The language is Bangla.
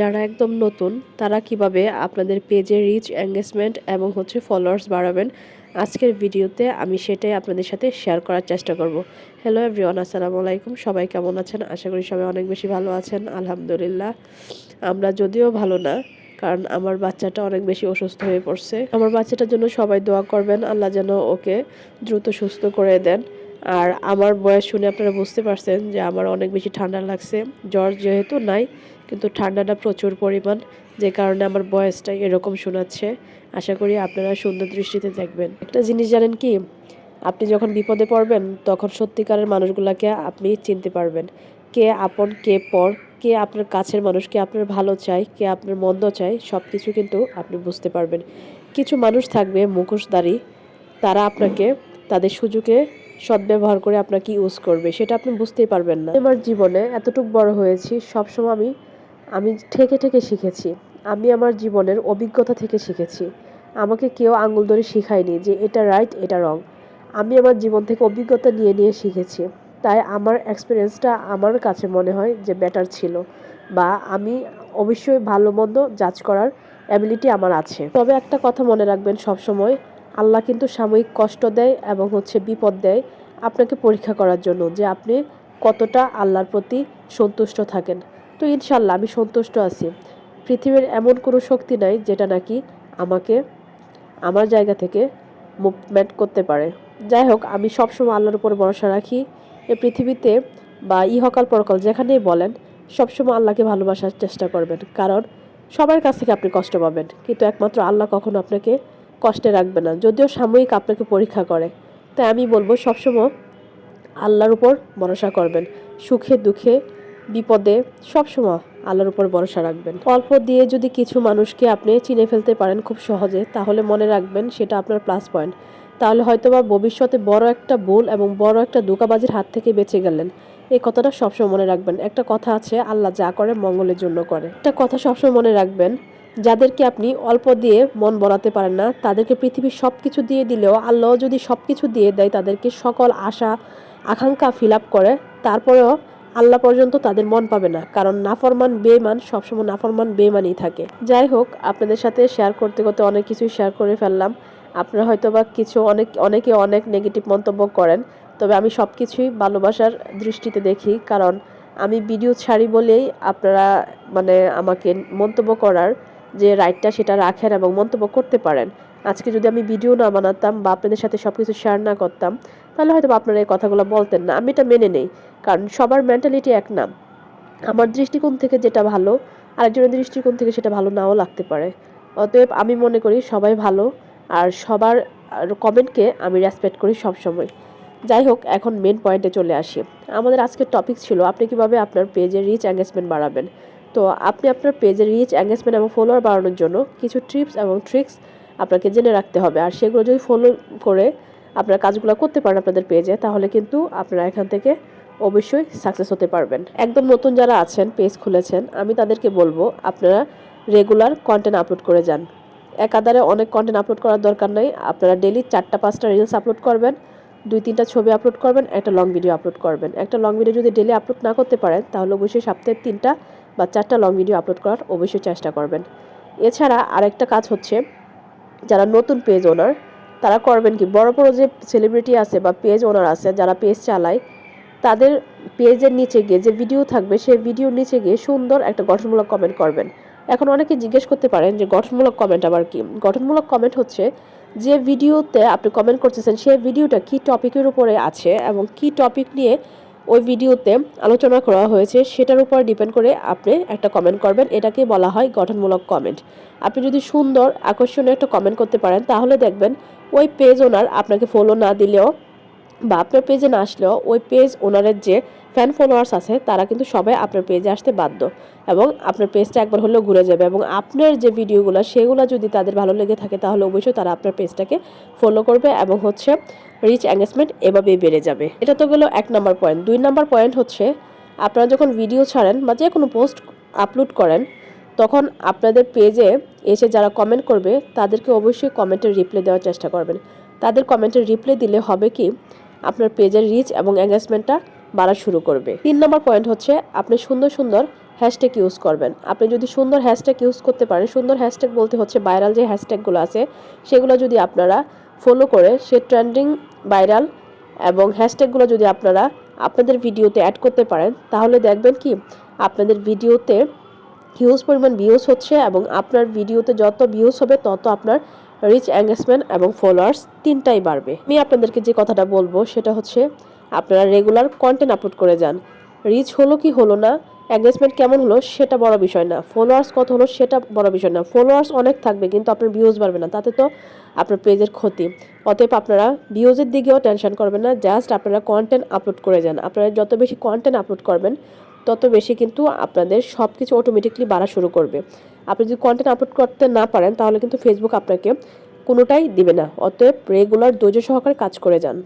যারা একদম নতুন, তারা কীভাবে আপনাদের পেজে রিচ এঙ্গেজমেন্ট এবং হচ্ছে ফলোয়ার্স বাড়াবেন, আজকের ভিডিওতে আমি সেটাই আপনাদের সাথে শেয়ার করার চেষ্টা করব। হ্যালো এভরিওয়ান আসসালামু আলাইকুম। সবাই কেমন আছেন? আশা করি সবাই অনেক বেশি ভালো আছেন, আলহামদুলিল্লাহ। আমরা যদিও ভালো না, কারণ আমার বাচ্চাটা অনেক বেশি অসুস্থ হয়ে পড়ছে। আমার বাচ্চাটার জন্য সবাই দোয়া করবেন, আল্লাহ যেন ওকে দ্রুত সুস্থ করে দেন। আর আমার বয়স শুনে আপনারা বুঝতে পারছেন যে আমার অনেক বেশি ঠান্ডা লাগছে। জ্বর যেহেতু নাই কিন্তু ঠান্ডাটা প্রচুর পরিমাণ, যে কারণে আমার বয়সটা এরকম শোনাচ্ছে। আশা করি আপনারা সুন্দর দৃষ্টিতে দেখবেন। একটা জিনিস জানেন কি, আপনি যখন বিপদে পড়বেন, তখন সত্যিকারের মানুষগুলোকে আপনি চিনতে পারবেন। কে আপন, কে পর, কে আপনার কাছের মানুষ, কে আপনার ভালো চায়, কে আপনার মন্দ চায় সব কিছু কিন্তু আপনি বুঝতে পারবেন। কিছু মানুষ থাকবে মুখোশধারী তারা আপনাকে, তাদের সুযোগে সদ্ব্যবহার করে আপনাকে ইউজ করবে। সেটা আপনি বুঝতেই পারবেন না। আমার জীবনে এতটুকু বড় হয়েছি, সবসময় আমি আমি ঠেকে ঠেকে শিখেছি। আমি আমার জীবনের অভিজ্ঞতা থেকে শিখেছি। আমাকে কেউ আঙুল ধরে শেখায়নি যে এটা রাইট এটা রং আমি আমার জীবন থেকে অভিজ্ঞতা নিয়ে নিয়ে শিখেছি। তাই আমার এক্সপিরিয়েন্সটা আমার কাছে মনে হয় যে বেটার ছিল বা আমি অবশ্যই ভালো মন্দ জাজ করার অ্যাবিলিটি আমার আছে। তবে একটা কথা মনে রাখবেন সব সময় আল্লাহ কিন্তু সাময়িক কষ্ট দেয় এবং হচ্ছে বিপদ দেয় আপনাকে পরীক্ষা করার জন্য যে আপনি কতটা আল্লাহর প্রতি সন্তুষ্ট থাকেন। তো ইনশাল্লাহ আমি সন্তুষ্ট আছি। পৃথিবীর এমন কোনো শক্তি নাই যেটা নাকি আমাকে আমার জায়গা থেকে মুভমেন্ট করতে পারে। যাই হোক, আমি সবসময় আল্লাহর উপর ভরসা রাখি। এ পৃথিবীতে বা ইহকাল পরকাল যেখানেই বলেন, সবসময় আল্লাহকে ভালোবাসার চেষ্টা করবেন। কারণ সবার কাছ থেকে আপনি কষ্ট পাবেন। কিন্তু একমাত্র আল্লাহ কখনো আপনাকে কষ্টে রাখবে না। যদিও সাময়িক আপনাকে পরীক্ষা করে। তাই আমি বলব সবসময় আল্লাহর উপর ভরসা করবেন। সুখে দুঃখে বিপদে সবসময় আল্লাহর উপর ভরসা রাখবেন। অল্প দিয়ে যদি কিছু মানুষকে আপনি চিনে ফেলতে পারেন খুব সহজে, তাহলে মনে রাখবেন সেটা আপনার প্লাস পয়েন্ট তাহলে হয়তোবা ভবিষ্যতে বড় একটা ভুল এবং বড় একটা দোকাবাজির হাত থেকে বেঁচে গেলেন। এই কথাটা সবসময় মনে রাখবেন। একটা কথা আছে, আল্লাহ যা করে মঙ্গলের জন্য করে। একটা কথা সবসময় মনে রাখবেন, যাদেরকে আপনি অল্প দিয়ে মন বলাতে পারেন না, তাদেরকে পৃথিবীর সব কিছু দিয়ে দিলেও আল্লাহ যদি সব কিছু দিয়ে দেয়, তাদেরকে সকল আশা, আকাঙ্ক্ষা ফিল আপ করে, তারপরেও আল্লাহ পর্যন্ত তাদের মন পাবে না, কারণ নাফরমান বেমান সবসময় নাফরমান বেমানই থাকে। যাই হোক, আপনাদের সাথে শেয়ার করতে করতে অনেক কিছুই শেয়ার করে ফেললাম। আপনারা হয়তো বা কিছু অনেক, অনেকে অনেক নেগেটিভ মন্তব্য করেন, তবে আমি সব কিছুই ভালোবাসার দৃষ্টিতে দেখি, কারণ আমি ভিডিও ছাড়ি বলেই আপনারা মানে আমাকে মন্তব্য করার যে রাইটটা সেটা রাখেন এবং মন্তব্য করতে পারেন। আজকে যদি আমি ভিডিও না বানাতাম বা আপনাদের সাথে সব কিছু শেয়ার না করতাম তাহলে হয়তো আপনারা এই কথাগুলো বলতেন না। আমি এটা মেনে নেই, কারণ সবার মেন্টালিটি এক না। আমার দৃষ্টিকোণ থেকে যেটা ভালো, আরেকজনের দৃষ্টিকোণ থেকে সেটা ভালো নাও লাগতে পারে। অতএব আমি মনে করি সবাই ভালো, আর সবার কমেন্টকে আমি রেসপেক্ট করি সব সময় যাই হোক, এখন মেন পয়েন্টে চলে আসি। আমাদের আজকের টপিক ছিল, আপনি কীভাবে আপনার পেজে রিচ এঙ্গেজমেন্ট বাড়াবেন? তো আপনি আপনার পেজের রিচ এঙ্গেজমেন্ট এবং ফলোয়ার বাড়ানোর জন্য কিছু ট্রিপস এবং ট্রিক্স আপনাকে জেনে রাখতে হবে। আর সেগুলো যদি ফলো করে আপনার কাজগুলো করতে পারেন আপনাদের পেজে তাহলে কিন্তু আপনারা এখান থেকে অবশ্যই সাকসেস হতে পারবেন। একদম নতুন যারা আছেন পেজ খুলেছেন, আমি তাদেরকে বলব, আপনারা রেগুলার কন্টেন্ট আপলোড করে যান। একাধারে অনেক কন্টেন্ট আপলোড করার দরকার নেই, আপনারা ডেলি চারটা, পাঁচটা রিলস আপলোড করবেন, দুই, তিনটা ছবি আপলোড করবেন, একটা লং ভিডিও আপলোড করবেন। একটা লং ভিডিও যদি ডেলি আপলোড না করতে পারেন, তাহলে অবশ্যই সপ্তাহে তিনটা বা চারটা লং ভিডিও আপলোড করার অবশ্যই চেষ্টা করবেন। এছাড়া আরেকটা কাজ হচ্ছে, যারা নতুন পেজ ওনার তারা করবেন কি? বড় বড় যে সেলিব্রিটি আছে বা পেজ ওনার আছে, যারা পেজ চালায়, তাদের পেজের নিচে গিয়ে যে ভিডিও থাকবে, সেই ভিডিওর নিচে গিয়ে সুন্দর একটা গঠনমূলক কমেন্ট করবেন। এখন অনেকে জিজ্ঞেস করতে পারেন যে গঠনমূলক কমেন্ট আবার কি? গঠনমূলক কমেন্ট হচ্ছে যে ভিডিওতে আপনি কমেন্ট করতেছেন, সেই ভিডিওটা কি টপিকের উপরে আছে এবং কি টপিক নিয়ে ওই ভিডিওতে আলোচনা করা হয়েছে, সেটার উপর ডিপেন্ড করে আপনি একটা কমেন্ট করবেন। এটাকে বলা হয় গঠনমূলক কমেন্ট আপনি যদি সুন্দর, আকর্ষণীয় একটা কমেন্ট করতে পারেন, তাহলে দেখবেন ওই পেজ ওনার আপনাকে ফলো না দিলেও বা আপনার পেজে না আসলেও ওই পেজ ওনারের যে ফ্যান ফলোয়ার্স আছে, তারা কিন্তু সবাই আপনার পেজে আসতে বাধ্য। এবং আপনার পেজটা একবার হলেও ঘুরে যাবে এবং আপনার যে ভিডিওগুলো সেগুলো যদি তাদের ভালো লেগে থাকে, তাহলে অবশ্যই তারা আপনার পেজটাকে ফলো করবে এবং হচ্ছে রিচ এঙ্গেজমেন্ট এভাবেই বেড়ে যাবে। এটা তো গেলো এক নম্বর পয়েন্ট দুই নম্বর পয়েন্ট হচ্ছে, আপনারা যখন ভিডিও ছাড়েন বা যে কোনো পোস্ট আপলোড করেন, তখন আপনাদের পেজে এসে যারা কমেন্ট করবে, তাদেরকে অবশ্যই কমেন্টের রিপ্লাই দেওয়ার চেষ্টা করবেন। তাদের কমেন্টের রিপ্লাই দিলে হবে কি আপনার পেজের রিচ এবং এঙ্গেজমেন্টটা বাড়া শুরু করবে। তিন নম্বর পয়েন্ট হচ্ছে, আপনি সুন্দর সুন্দর হ্যাশট্যাগ ইউজ করবেন। আপনি যদি সুন্দর হ্যাশট্যাগ ইউজ করতে পারেন, সুন্দর হ্যাশট্যাগ বলতে হচ্ছে ভাইরাল যে হ্যাশট্যাগুলো আছে, সেগুলো যদি আপনারা ফলো করে, সে ট্রেন্ডিং ভাইরাল এবং হ্যাশট্যাগুলো যদি আপনারা আপনাদের ভিডিওতে অ্যাড করতে পারেন, তাহলে দেখবেন কি, আপনাদের ভিডিওতে হিউজ পরিমাণ ভিউজ হচ্ছে এবং আপনার ভিডিওতে যত ভিউজ হবে, তত আপনার রিচ এঙ্গেজমেন্ট এবং ফলোয়ার্স তিনটাই বাড়বে। আমি আপনাদেরকে যে কথাটা বলব সেটা হচ্ছে, আপনারা রেগুলার কন্টেন্ট আপলোড করে যান। রিচ হলো কি হলো না এঙ্গেজমেন্ট কেমন হলো সেটা বড় বিষয় না। ফলোয়ার্স কত হলো সেটা বড় বিষয় না। ফলোয়ার্স অনেক থাকবে কিন্তু আপনার ভিউজ বাড়বে না, তাতে তো আপনার পেজের ক্ষতি। অতএব আপনারা ভিউজের দিকেও টেনশন করবেন না জাস্ট আপনারা কন্টেন্ট আপলোড করে যান। আপনারা যত বেশি কন্টেন্ট আপলোড করবেন, তত বেশি কিন্তু আপনাদের সব কিছু অটোমেটিকলি বাড়া শুরু করবে। আপনি যদি কন্টেন্ট আপলোড করতে না পারেন, তাহলে কিন্তু ফেসবুক আপনাকে কোনোটাই দিবে না। অতএব রেগুলার ধৈর্য সহকারে কাজ করে যান।